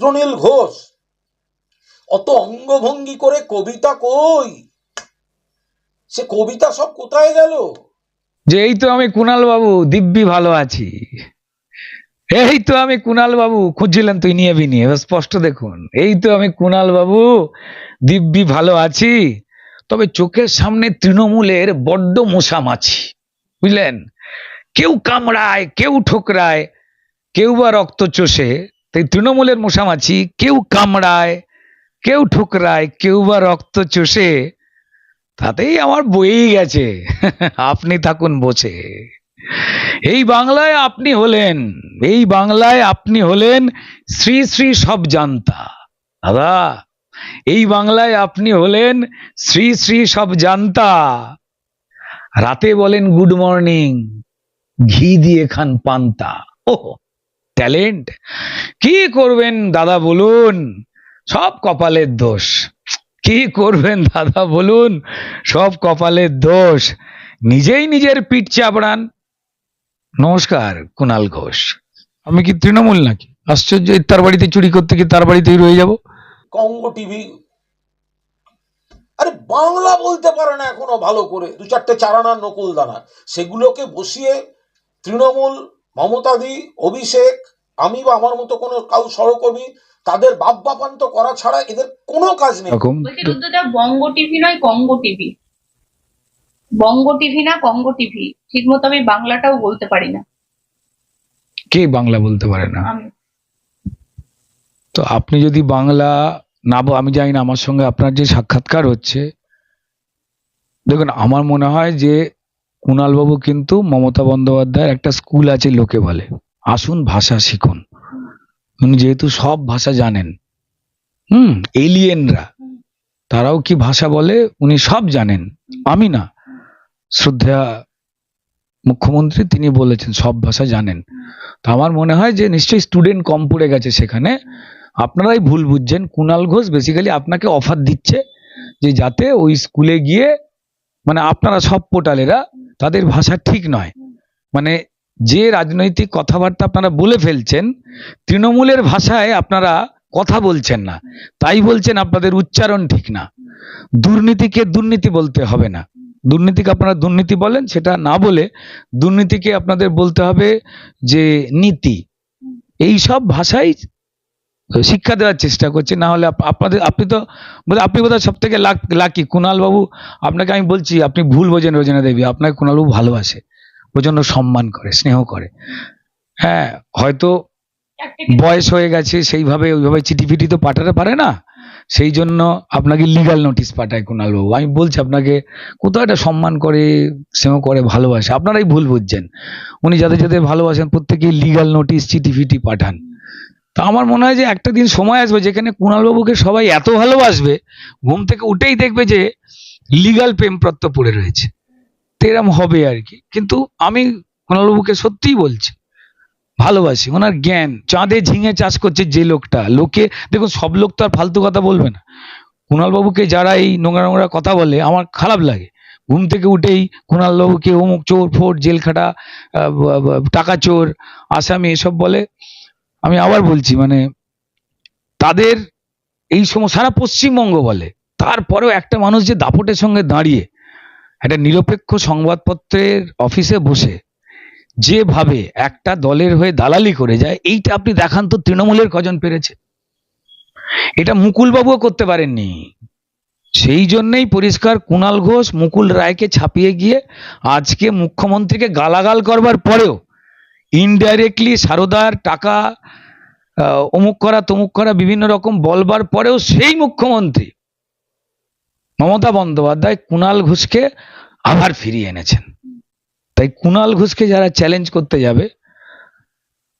রুদ্রনীল ঘোষ। অত অঙ্গভঙ্গি করে কবিতা কই? সে কবিতা সব কোথায় গেল? যে এই তো আমি কুনাল বাবু, দিব্যি ভালো আছি। এই তো আমি কুনাল বাবু, খুঁজছিলেন তুই নিয়ে নিয়ে স্পষ্ট দেখুন। এই তো আমি কুনাল বাবু, দিব্যি ভালো আছি, তবে চোখের সামনে তৃণমূলের বড্ড মশা মাছি বুঝলেন? কেউ কামড়ায়, কেউ ঠোকরায়, কেউ বা রক্ত চষে তাই তৃণমূলের মশামাছি কেউ কামড়ায়, কেউ ঠুকরায়, কেউ বা রক্ত চষে, তাতেই আমার বইই গেছে। আপনি থাকুন বসে। এই বাংলায় আপনি হলেন, এই বাংলায় আপনি হলেন শ্রী শ্রী সব জানতা। দাদা, এই বাংলায় আপনি হলেন শ্রী শ্রী সব জানতা। রাতে বলেন, গুড মর্নিং। ঘি দিয়ে খান পান্তা। ও ট্যালেন্ট কি করবেন দাদা বলুন? সব কপালের দোষ। কি করবেন দাদা বলুন? সব কপালের দোষ। নিজেই নিজের পিঠ চাপড়ান। নমস্কার কুনাল ঘোষ। আমি কি তৃণমূল নাকি? আশ্চর্য তার বাড়িতে চুরি করতে কি তার বাড়িতেই রয়ে যাব? কঙ্গ টিভি। আরে বাংলা বলতে পারে না এখনও ভালো করে। দু চারটে চারানার নকুল দানা সেগুলোকে বসিয়ে তৃণমূল মমতাদি অভিষেক আমি বা আমার মতো কোনো কাউ সহকর্মী তাদের বাপ বাপান্ত করা ছাড়া এদের কোনো কাজ নেই। বঙ্গ টিভি নয় কঙ্গ টিভি। বঙ্গ টিভি না কঙ্গ টিভি। ঠিক মতো আমি বাংলাটাও বলতে পারি না। কে বাংলা বলতে পারে না? তো আপনি যদি বাংলা না ব- আমি জানি না আমার সঙ্গে আপনার যে সাক্ষাৎকার হচ্ছে দেখুন আমার মনে হয় যে কুণালবাবু কিন্তু মমতা বন্দ্যোপাধ্যায়ের একটা স্কুল আছে লোকে বলে। আসুন ভাষা শিখুন। উনি যেহেতু সব ভাষা জানেন। হুম, এলিয়েনরা। তারাও কি ভাষা বলে? উনি সব জানেন। আমি না। শ্রদ্ধা মুখ্যমন্ত্রী, তিনি বলেছেন সব ভাষা জানেন। তো আমার মনে হয় যে নিশ্চয়ই স্টুডেন্ট কম পড়ে গেছে সেখানে। আপনারাই ভুল বুঝছেন। কুণাল ঘোষ বেসিক্যালি আপনাকে অফার দিচ্ছে যে যাতে ওই স্কুলে গিয়ে মানে আপনারা সব পোর্টালেরা তাদের ভাষা ঠিক নয়। মানে যে রাজনৈতিক কথাবার্তা আপনারা বলে ফেলছেন, তৃণমূলের ভাষায় আপনারা কথা বলছেন না। তাই বলছেন আপনাদের উচ্চারণ ঠিক না। দুর্নীতিকে দুর্নীতি বলতে হবে না। দুর্নীতিকে আপনারা দুর্নীতি বলেন, সেটা না বলে দুর্নীতিকে আপনাদের বলতে হবে যে নীতি। এই সব ভাষাই শিক্ষা দেওয়ার চেষ্টা করছে না হলে আপনাদের আপনি তো আপনি বোধহয় সব থেকে লাকি। কুণাল বাবু আপনাকে আমি বলছি আপনি ভুল বোঝেন রোজনা দেবী আপনাকে কুণাল বাবু ভালোবাসে প্রচণ্ড সম্মান করে স্নেহ করে। হ্যাঁ হয়তো বয়স হয়ে গেছে সেইভাবে ওইভাবে চিঠি ফিটি তো পাঠাতে পারে না সেই জন্য আপনাকে লিগাল নোটিশ পাঠায় কুণাল বাবু আমি বলছি আপনাকে কোথাও একটা সম্মান করে স্নেহ করে ভালোবাসে। আপনারাই ভুল বুঝছেন। উনি যাদের যাদের ভালোবাসেন প্রত্যেকেই লিগাল নোটিশ চিঠি ফিটি পাঠান। তা আমার মনে হয় যে একটা দিন সময় আসবে যেখানে কুণালবাবুকে সবাই এত ভালোবাসবে, ঘুম থেকে উঠেই দেখবে যে লিগাল প্রেমপত্র পড়ে রয়েছে। তো এরম হবে আর কি। কিন্তু আমি কুণালবাবুকে সত্যিই বলছি, ভালোবাসি। ওনার জ্ঞান, চাঁদে ঝিঙে চাষ করছে যে লোকটা। লোকে, দেখুন, সব লোক তো আর ফালতু কথা বলবে না। কুণালবাবুকে যারা এই নোংরা নোংরা কথা বলে, আমার খারাপ লাগে। ঘুম থেকে উঠেই কুণালবাবুকে অমুক চোর, ফোর জেল খাটা টাকা চোর, আসামি এসব বলে। আমি আবার বলছি মানে তাদের এই সময় সারা পশ্চিমবঙ্গ বলে। তারপরেও একটা মানুষ যে দাপটের সঙ্গে দাঁড়িয়ে একটা নিরপেক্ষ সংবাদপত্রের অফিসে বসে যেভাবে একটা দলের হয়ে দালালি করে যায়, এইটা আপনি দেখান তো তৃণমূলের কজন পেরেছে। এটা মুকুলবাবুও করতে পারেননি। সেই জন্যই পরিষ্কার কুণাল ঘোষ মুকুল রায়কে ছাপিয়ে গিয়ে আজকে মুখ্যমন্ত্রীকে গালাগাল করবার পরেও ইনডাইরেক্টলি সারদার টাকা অমুক করা, তমুক করা, বিভিন্ন রকম বলবার পরেও সেই মুখ্যমন্ত্রী মমতা বন্দ্যোপাধ্যায় কুণাল ঘোষকে আবার ফিরিয়ে এনেছেন। তাই কুণাল ঘোষকে যারা চ্যালেঞ্জ করতে যাবে,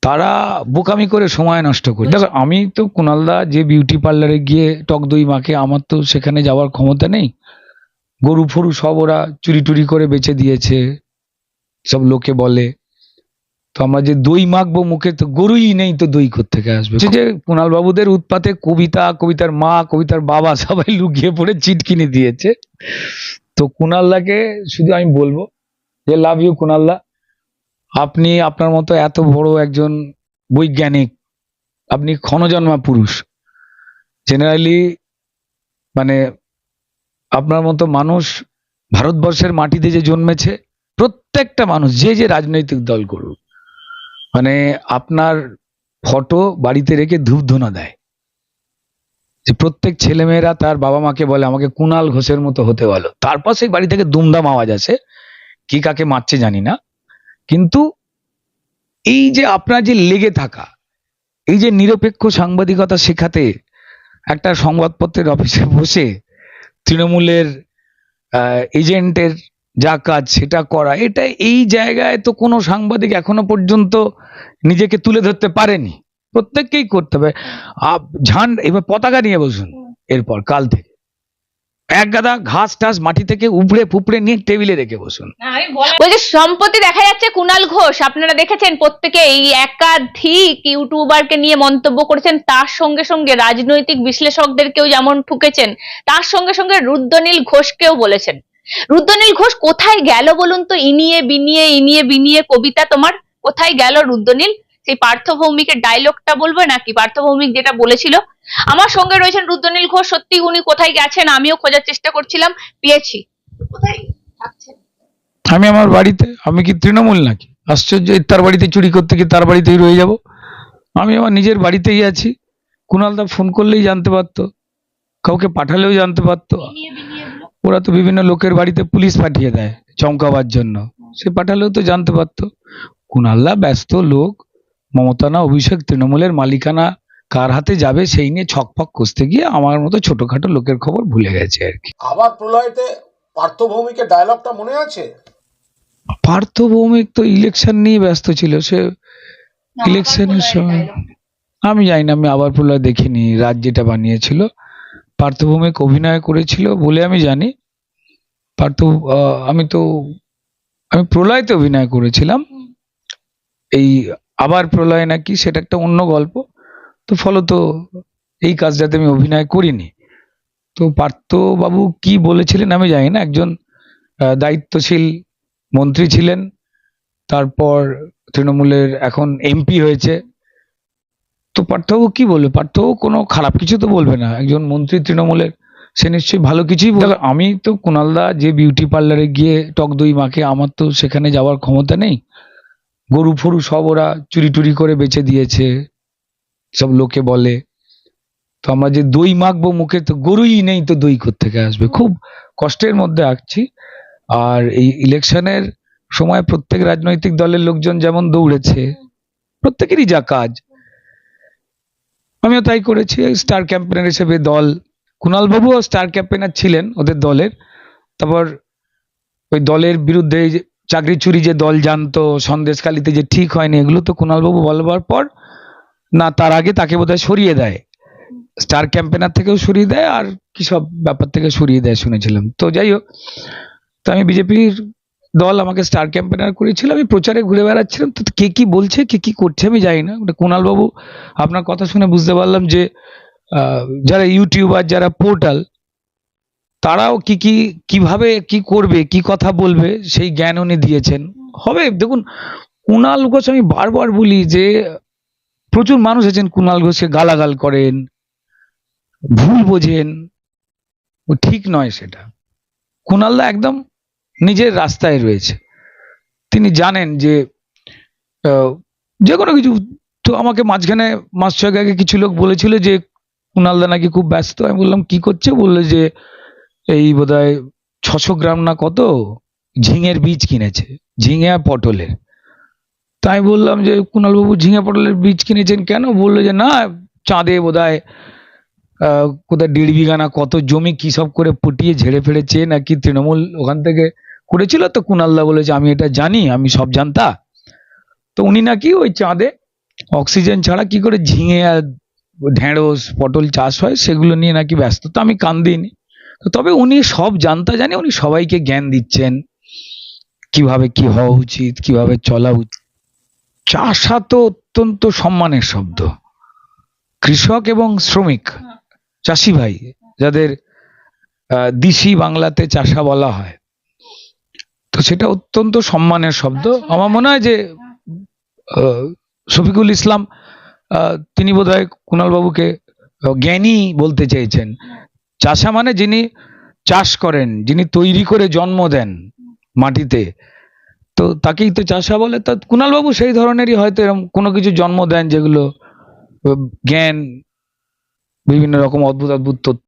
তারা বোকামি করে সময় নষ্ট করে। দেখো, আমি তো কুণালদা যে বিউটি পার্লারে গিয়ে টক দই মাখে, আমার তো সেখানে যাওয়ার ক্ষমতা নেই। গরু ফরু সব ওরা চুরি টুরি করে বেচে দিয়েছে, সব লোকে বলে। তো আমরা যে দই মাখবো মুখে, তো গরুই নেই তো দই থেকে আসবে? যে কুণাল বাবুদের উৎপাতে কবিতা, কবিতার মা, কবিতার বাবা সবাই লুকিয়ে পড়ে চিট কিনে দিয়েছে। তো কুণালদাকে শুধু আমি বলব যে লাভ ইউ কুণালদা। আপনি আপনার মতো এত বড় একজন বৈজ্ঞানিক, আপনি ক্ষণজন্মা পুরুষ। জেনারেলি মানে আপনার মতো মানুষ ভারতবর্ষের মাটিতে যে জন্মেছে, প্রত্যেকটা মানুষ, যে যে রাজনৈতিক দল করুক মানে আপনার ফটো বাড়িতে রেখে ধূপ ধুনা দেয়। যে প্রত্যেক ছেলেমেয়েরা তার বাবা মাকে বলে, আমাকে কুনাল ঘোষের মতো হতে বলো। তারপর সেই বাড়ি থেকে দুমদাম আওয়াজ আসে। কি কাকে মারছে জানি না। কিন্তু এই যে আপনার যে লেগে থাকা, এই যে নিরপেক্ষ সাংবাদিকতা শেখাতে একটা সংবাদপত্রের অফিসে বসে তৃণমূলের এজেন্টের যা কাজ সেটা করা এটা এই জায়গায় তো কোনো সাংবাদিক এখনও পর্যন্ত নিজেকে তুলে ধরতে পারেনি। প্রত্যেককেই করতে হবে। ঝান্ড এবার পতাকা নিয়ে বসুন এরপর কাল থেকে। এক গাদা ঘাস টাস মাটি থেকে উপড়ে ফুপড়ে নিয়ে টেবিলে রেখে বসুন। না, আমি বলা বলছে সম্প্রতি দেখা যাচ্ছে কুনাল ঘোষ। আপনারা দেখেছেন প্রত্যেকে এই একাধিক ইউটিউবারকে নিয়ে মন্তব্য করেছেন। তার সঙ্গে সঙ্গে রাজনৈতিক বিশ্লেষকদেরকেও যেমন ঠুকেছেন তার সঙ্গে সঙ্গে রুদ্রনীল ঘোষকেও বলেছেন। রুদ্রনীল ঘোষ কোথায় গেল বলুন তো? ইনিয়ে বিনিয়ে ইনিয়ে বিনিয়ে কবিতা তোমার? কোথায় গেল রুদ্রনীল? সেই পার্থভৌমিকের ডায়লগটা বলব নাকি? পার্থভৌমিক যেটা বলেছিল আমার সঙ্গে রয়েছেন রুদ্রনীল ঘোষ সত্যি উনি কোথায় গেছেন? আমিও খোঁজার চেষ্টা করছিলাম পেয়েছি। কোথায় থাকছেন? আমি আমার বাড়িতে আমি কি তৃণমূল নাকি? আশ্চর্য তার বাড়িতে চুরি করতে কি তার বাড়িতেই রয়ে যাব? আমি আমার নিজের বাড়িতেই আছি। কুণালদা ফোন করলেই জানতে পারতো কাউকে পাঠালেও জানতে পারতো। ওরা তো বিভিন্ন লোকের বাড়িতে পুলিশ পাঠিয়ে দেয় চমকাবার জন্য। সে পাঠালেও তো জানতে পারতো। কুণালদা ব্যস্ত লোক মমতানা অভিষেক তৃণমূলের মালিকানা কার হাতে যাবে সেই নিয়ে ছকফক কষতে গিয়ে আমার মতো ছোটখাটো লোকের খবর ভুলে গেছে আর কি। আবার প্রলয়তে পার্থভৌমিকের ডায়লগটা মনে আছে? পার্থভৌমিক তো ইলেকশন নিয়ে ব্যস্ত ছিল। সে ইলেকশনের সময় আমি জানি না আমি আবার প্রলয় দেখিনি। রাজ যেটা বানিয়েছিল। পার্থভৌমিক অভিনয় করেছিল বলে আমি জানি। পার্থ আমি তো, আমি প্রলয়তে অভিনয় করেছিলাম। এই আবার প্রলয় নাকি সেটা একটা অন্য গল্প। তো ফলত এই কাজটাতে আমি অভিনয় করিনি। তো পার্থ বাবু কি বলেছিলেন আমি জানি না। একজন দায়িত্বশীল মন্ত্রী ছিলেন। তারপর তৃণমূলের এখন এমপি হয়েছে। তো পার্থবাবু কি বলবে? পার্থবাবু কোনো খারাপ কিছু তো বলবে না। একজন মন্ত্রী তৃণমূলের, সে নিশ্চয়ই ভালো কিছুই বলবে। আমি তো কুণালদা যে বিউটি পার্লারে গিয়ে টক দই মাখে, আমার তো সেখানে যাওয়ার ক্ষমতা নেই। গরু ফরু সব ওরা চুরি টুরি করে বেচে দিয়েছে, সব লোকে বলে। তো আমরা যে দই মাখবো মুখে, তো গরুই নেই তো দই থেকে আসবে? খুব কষ্টের মধ্যে আঁকছি। আর এই ইলেকশনের সময় প্রত্যেক রাজনৈতিক দলের লোকজন যেমন দৌড়েছে, প্রত্যেকেরই যা কাজ। আমিও তাই করেছি। স্টার ক্যাম্পেনার হিসেবে দল, কুণাল বাবুও স্টার ক্যাম্পেনার ছিলেন ওদের দলের। তারপর ওই দলের বিরুদ্ধে চাকরি চুরি যে দল জানতো, সন্দেশখালিতে যে ঠিক হয়নি, এগুলো তো কুণাল বাবু বলবার পর না, তার আগে তাকে বোধহয় সরিয়ে দেয়। স্টার ক্যাম্পেনার থেকেও সরিয়ে দেয় আর কি সব ব্যাপার থেকে সরিয়ে দেয় শুনেছিলাম। তো যাই হোক, তো আমি বিজেপির দল আমাকে স্টার ক্যাম্পেনার করেছিল, আমি প্রচারে ঘুরে বেড়াচ্ছিলাম। তো কে কি বলছে, কে কি করছে আমি জানি না। ওটা কুণাল বাবু আপনার কথা শুনে বুঝতে পারলাম যে যারা ইউটিউবার যারা পোর্টাল তারাও কি কি, কীভাবে কি করবে, কি কথা বলবে, সেই জ্ঞান উনি দিয়েছেন। হবে, দেখুন, কুণাল ঘোষ আমি বারবার বলি যে, প্রচুর মানুষ আছেন, কুণাল ঘোষকে গালাগাল করেন, ভুল বোঝেন। ও ঠিক নয় সেটা। কুণালদা একদম নিজের রাস্তায় রয়েছে। তিনি জানেন যে যে কোনো কিছু তো আমাকে মাঝখানে মাস ছয়েক আগে কিছু লোক বলেছিল যে কুণালদা নাকি খুব ব্যস্ত। আমি বললাম কি করছে? বলল যে এই বোধহয় ছশো গ্রাম না কত ঝিঙের বীজ কিনেছে ঝিঙে আর পটলের। তাই বললাম যে কুণালবাবু ঝিঙে পটলের বীজ কিনেছেন কেন? বলল যে না চাঁদে বোধহয় আহ, কোথায় দেড় বিঘা না কত জমি কি সব করে পটিয়ে ঝেড়ে ফেড়েছে নাকি তৃণমূল ওখান থেকে করেছিল তো কুণালদা বলেছে আমি এটা জানি আমি সব জানতা। তো উনি নাকি ওই চাঁদে অক্সিজেন ছাড়া কি করে ঝিঙে আর ঢেঁড়স পটল চাষ হয় সেগুলো নিয়ে নাকি ব্যস্ত। তো আমি কান দিইনি। তো তবে উনি সব জানতা জানে উনি সবাইকে জ্ঞান দিচ্ছেন। কীভাবে কি হওয়া উচিত কীভাবে চলা উচিত। চাষা তো অত্যন্ত সম্মানের শব্দ। কৃষক এবং শ্রমিক চাষি ভাই যাদের দিশি বাংলাতে চাষা বলা হয়। তো সেটা অত্যন্ত সম্মানের শব্দ। আমার মনে হয় যে শফিকুল ইসলাম তিনি বোধহয় কুণালবাবুকে আহ, জ্ঞানী বলতে চেয়েছেন। চাষা মানে যিনি চাষ করেন যিনি তৈরি করে জন্ম দেন মাটিতে। তো তাকেই তো চাষা বলে। তা কুণালবাবু সেই ধরনেরই হয়তো এরকম কোনো কিছু জন্ম দেন যেগুলো জ্ঞান বিভিন্ন রকম অদ্ভুত অদ্ভুত তথ্য